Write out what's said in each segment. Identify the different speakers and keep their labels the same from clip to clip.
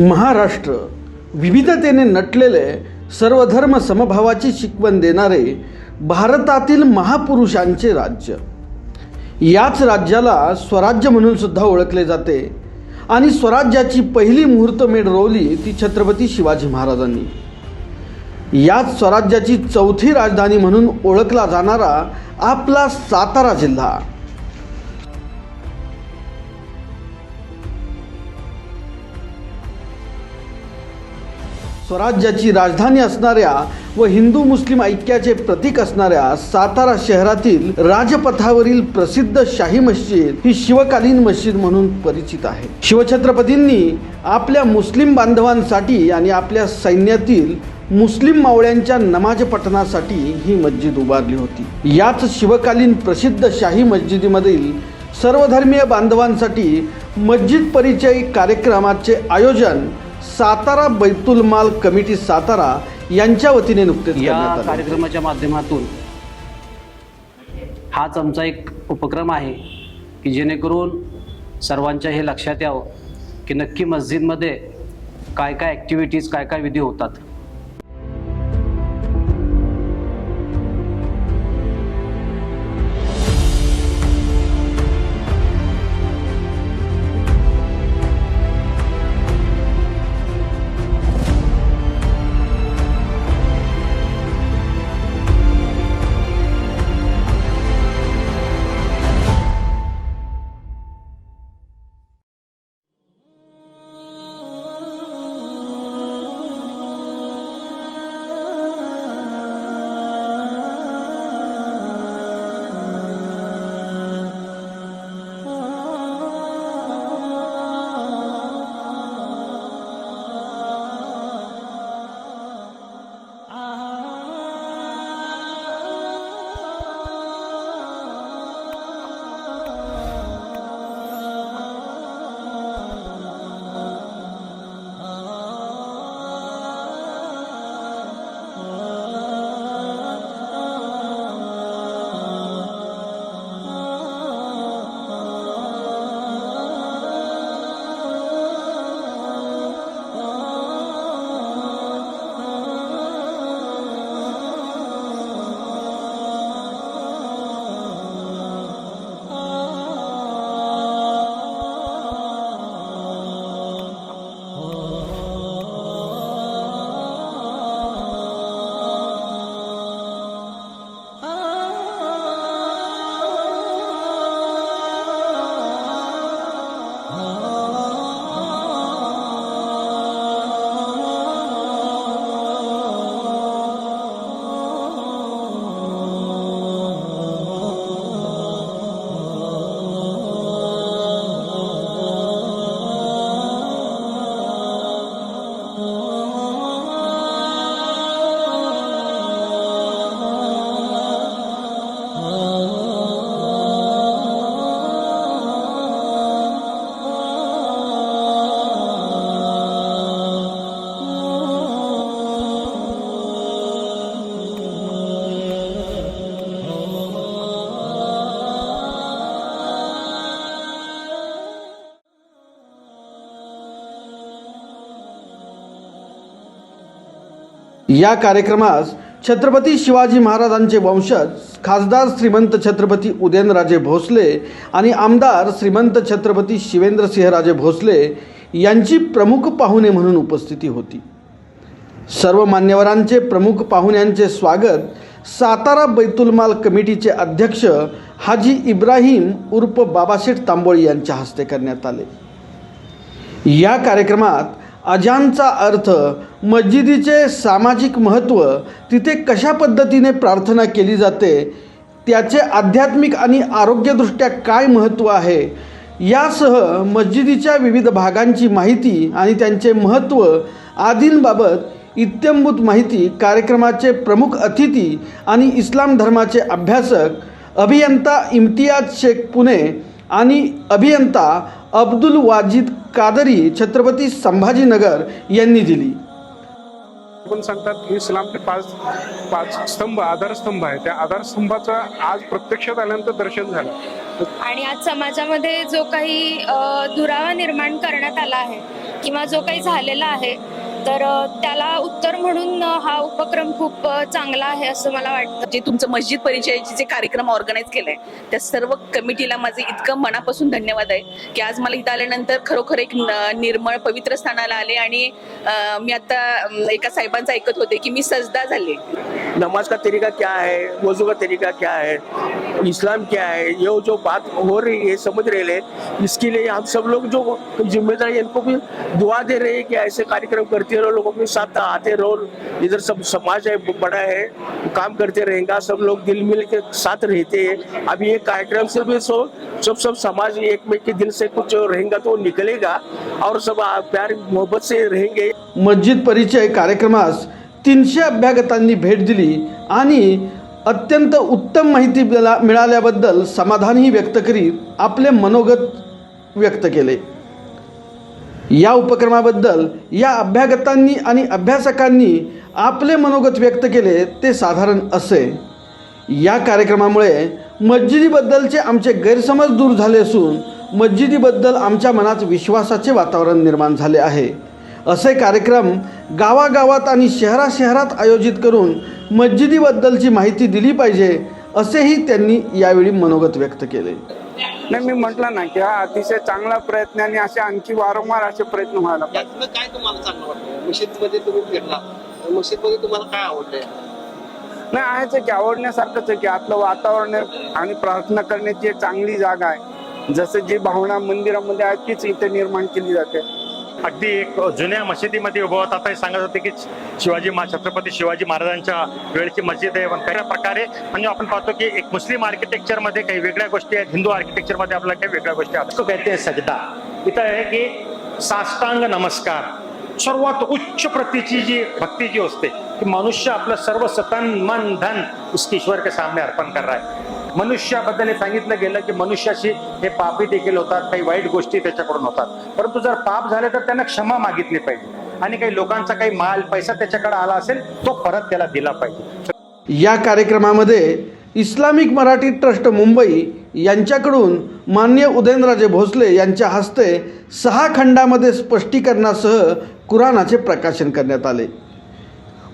Speaker 1: महाराष्ट्र विविधतेने नटलेले सर्वधर्म समभावाची शिकवण देणारे भारतातील महापुरुषांचे राज्य. याच राज्याला स्वराज्य म्हणून सुद्धा ओळखले जाते आणि स्वराज्याची पहिली मुहूर्तमेढ रोवली ती छत्रपती शिवाजी महाराजांनी. याच स्वराज्याची चौथी राजधानी म्हणून ओळखला जाणारा आपला सातारा जिल्हा. स्वराज्याची राजधानी असणाऱ्या व हिंदू मुस्लिम ऐक्याचे प्रतीक असणाऱ्या सातारा शहरातील राजपथावरील प्रसिद्ध शाही मस्जिद ही शिवकालीन मस्जिद म्हणून परिचित आहे. शिवछत्रपतींनी आपल्या मुस्लिम बांधवांसाठी आणि आपल्या सैन्यातील मुस्लिम मावळ्यांच्या नमाज पठणासाठी ही मस्जिद उभारली होती. याच शिवकालीन प्रसिद्ध शाही मस्जिदीमधील सर्वधर्मीय बांधवांसाठी मस्जिद परिचय कार्यक्रमाचे आयोजन सातारा बैतुल माल कमिटी सातारा यांच्या वतीने नुकतेच
Speaker 2: या कार्यक्रमाच्या माध्यमातून हाच आमचा एक उपक्रम आहे की जेणेकरून सर्वांच्या हे लक्षात यावं की नक्की मस्जिदमध्ये काय काय ॲक्टिव्हिटीज काय काय विधी होतात.
Speaker 1: या कार्यक्रमास छत्रपती शिवाजी महाराजांचे वंशज खासदार श्रीमंत छत्रपती उदयनराजे भोसले आणि आमदार श्रीमंत छत्रपती शिवेंद्रसिंहराजे भोसले यांची प्रमुख पाहुणे म्हणून उपस्थिती होती. सर्व मान्यवरांचे प्रमुख पाहुण्यांचे स्वागत सातारा बैतुलमाल कमिटीचे अध्यक्ष हाजी इब्राहिम उर्फ बाबाशेठ तांबोळी यांच्या हस्ते करण्यात आले. या कार्यक्रमात अजानचा अर्थ मस्जिदीचे सामाजिक महत्त्व तिथे कशा पद्धतीने प्रार्थना केली जाते त्याचे आध्यात्मिक आणि आरोग्यदृष्ट्या काय महत्त्व आहे यासह मस्जिदीच्या विविध भागांची माहिती आणि त्यांचे महत्त्व आदींबाबत इत्यंभूत माहिती कार्यक्रमाचे प्रमुख अतिथी आणि इस्लाम धर्माचे अभ्यासक अभियंता इम्तियाज शेख पुणे आणि अभियंता अब्दुल वाजिद कादरी छत्रपती संभाजीनगर यांनी दिली.
Speaker 3: पण सांगतात इस्लामचे पाच पाच स्तंभ आधारस्तंभ आहे त्या आधारस्तंभाचा आज प्रत्यक्षात आल्यानंतर दर्शन झालं.
Speaker 4: आणि आज समाजामध्ये जो काही अ, दुरावा निर्माण करण्यात आला आहे किंवा जो काही झालेला आहे तर त्याला उत्तर म्हणून हा उपक्रम खूप चांगला आहे असं मला वाटतं.
Speaker 5: जे तुमचं मस्जिद परिचयाचे जे कार्यक्रम ऑर्गनाईज केलाय त्या सर्व कमिटीला माझे इतकं मनापासून धन्यवाद आहे की आज मला इथं आल्यानंतर खरोखर एक निर्मळ पवित्र स्थानाला आले आणि मी आता एका साहेबांचं ऐकत होते की मी सजदा झाले.
Speaker 6: नमाज का तरीका क्या है? वजू का तरीका क्या है? इस्लाम क्या है? ये जो बात हो रही है समझ रहे हैं इसके लिए हम सब लोग जो जिम्मेदार इनको भी दुआ दे रहे हैं कि ऐसे कार्यक्रम करते रहो लोगों के साथ आते रहो इधर सब समाज है बड़ा है काम करते रहेगा सब लोग दिल मिल के साथ रहते हैं। अभी ये कार्यक्रम से भी सो सब सब समाज एक में के दिल से कुछ रहेगा तो निकलेगा और सब प्यार मोहब्बत से रहेंगे।
Speaker 1: मस्जिद परिचय कार्यक्रमास तीनशे अभ्यागतांनी भेट दिली आणि अत्यंत उत्तम माहिती मिळाल्याबद्दल समाधानही व्यक्त करीत आपले मनोगत व्यक्त केले. या उपक्रमाबद्दल या अभ्यागतांनी आणि अभ्यासकांनी आपले मनोगत व्यक्त केले ते साधारण असे. या कार्यक्रमामुळे मस्जिदीबद्दलचे आमचे गैरसमज दूर झाले असून मस्जिदीबद्दल आमच्या मनात विश्वासाचे वातावरण निर्माण झाले आहे. असे कार्यक्रम गावागावात आणि शहरा शहरात आयोजित करून मस्जिदीबद्दलची माहिती दिली पाहिजे असेही त्यांनी यावेळी मनोगत व्यक्त केले.
Speaker 3: नाही मी म्हटलं ना की हा अतिशय चांगला प्रयत्न आणि असे आणखी वारंवार असे प्रयत्न व्हायला पाहिजे.
Speaker 7: काय तुम्हाला चांगलं वाटतं? मशीदमध्ये तुम्ही फिरला मशीदमध्ये तुम्हाला काय आवडलंय?
Speaker 3: नाही आहेच आहे की आवडण्यासारखंच आहे की आतलं वातावरण आहे आणि प्रार्थना करण्याची एक चांगली जागा आहे. जसं जी भावना मंदिरामध्ये आहे तीच इथे निर्माण केली जाते.
Speaker 8: अगदी एक जुन्या मशिदीमध्ये उभं होत. आता हे सांगत होते की शिवाजी मा छत्रपती शिवाजी महाराजांच्या वेळेची मस्जिद आहे. पण प्रकारे म्हणजे आपण पाहतो की एक मुस्लिम आर्किटेक्चरमध्ये काही वेगळ्या गोष्टी आहेत. हिंदू आर्किटेक्चरमध्ये आपल्याला काही वेगळ्या गोष्टी आहेत. उसको कहते हैं सजदा. इथं आहे की साष्टांग नमस्कार. सर्वात उच्च प्रतीची जी भक्ती जी असते की मनुष्य आपलं सर्व सतन मन धन ईश्वर के सामने अर्पण कर रहा है. मनुष्याबद्दल हे सांगितलं गेलं की मनुष्याशी हे पापी देखील होतात काही वाईट गोष्टी त्याच्याकडून होतात. परंतु जर पाप झाले तर त्यांना क्षमा मागितली पाहिजे. आणि काही लोकांचा काही माल पैसा त्याच्याकडे आला असेल तो परत त्याला दिला पाहिजे.
Speaker 1: या कार्यक्रमामध्ये इस्लामिक मराठी ट्रस्ट मुंबई यांच्याकडून मान्य उदयनराजे भोसले यांच्या हस्ते सहा खंडामध्ये स्पष्टीकरणासह कुराणाचे प्रकाशन करण्यात आले.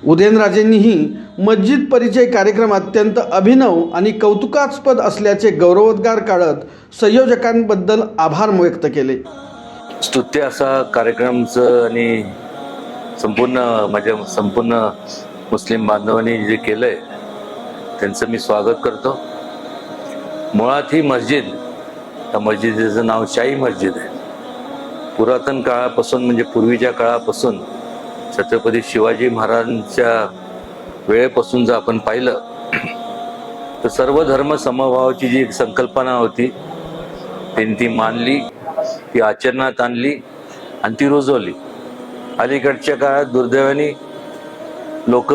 Speaker 1: उदयनराजेंनीही मस्जिद परिचय कार्यक्रम अत्यंत अभिनव आणि कौतुकास्पद असल्याचे गौरवोद्गार काढत संयोजकांबद्दल आभार व्यक्त केले.
Speaker 9: स्तुत्य असा कार्यक्रमचं आणि संपूर्ण माझ्या संपूर्ण मुस्लिम बांधवांनी जे केलंय त्यांचं मी स्वागत करतो. मुळात ही मस्जिद त्या मस्जिदीचं नाव शाही मस्जिद आहे. पुरातन काळापासून म्हणजे पूर्वीच्या काळापासून छत्रपती शिवाजी महाराजांच्या वेळेपासून जर आपण पाहिलं तर सर्व धर्म समभावाची जी एक संकल्पना होती त्यांनी ती मानली ती आचरणात आणली आणि ती रुजवली. अलीकडच्या काळात दुर्दैवाने लोक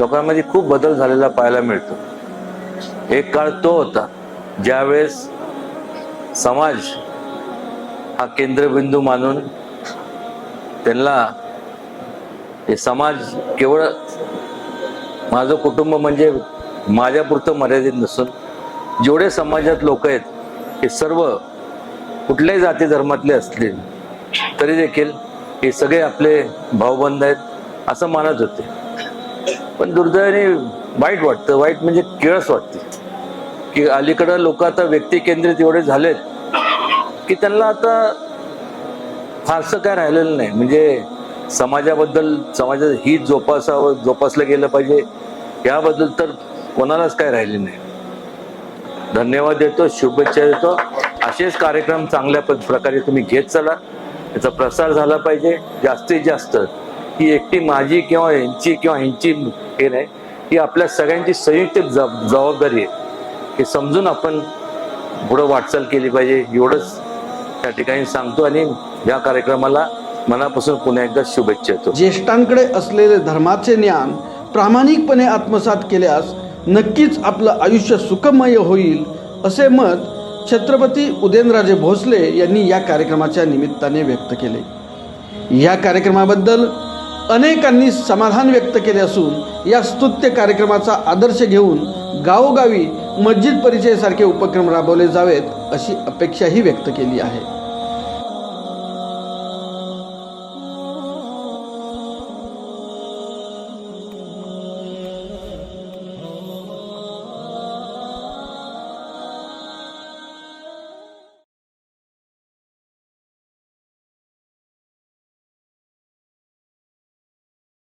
Speaker 9: लोकांमध्ये खूप बदल झालेला पाहायला मिळतो. एक काळ तो होता ज्यावेळेस समाज हा केंद्रबिंदू मानून त्यांना हे समाज केवळ माझं कुटुंब म्हणजे माझ्यापुरतं मर्यादित नसून जेवढे समाजात लोक आहेत हे सर्व कुठल्याही जाती धर्मातले असले तरी देखील हे सगळे आपले भाऊबंद आहेत असं मानत होते. पण दुर्दैवाने वाईट वाटतं. वाईट म्हणजे केळस वाटते. की अलीकडं लोक आता व्यक्ती केंद्रित एवढे झालेत की त्यांना आता फारसं काय राहिलेलं नाही. म्हणजे समाजाबद्दल समाजाचं हित जोपासावं जोपासलं गेलं पाहिजे याबद्दल तर कोणालाच काय राहिले नाही. धन्यवाद देतो शुभेच्छा देतो. असेच कार्यक्रम चांगल्या प- प्रकारे तुम्ही घेत चला. याचा प्रसार झाला पाहिजे. जास्तीत जास्त ही एकटी माझी किंवा यांची किंवा ह्यांची हे नाही ही आपल्या सगळ्यांची संयुक्त जब- जबाबदारी आहे. हे समजून आपण पुढं वाटचाल केली पाहिजे. एवढंच त्या ठिकाणी सांगतो आणि या कार्यक्रमाला मनापासून पुन्हा एकदा शुभेच्छा येतो
Speaker 1: ज्येष्ठांकडे असलेले धर्माचे ज्ञान प्रामाणिकपणे आत्मसात केल्यास नक्कीच आपलं आयुष्य सुखमय होईल असे मत छत्रपती उदयनराजे भोसले यांनी या कार्यक्रमाच्या निमित्ताने व्यक्त केले. या कार्यक्रमाबद्दल अनेकांनी समाधान व्यक्त केले असून या स्तुत्य कार्यक्रमाचा आदर्श घेऊन गावोगावी मस्जिद परिचयासारखे उपक्रम राबवले जावेत अशी अपेक्षाही व्यक्त केली आहे.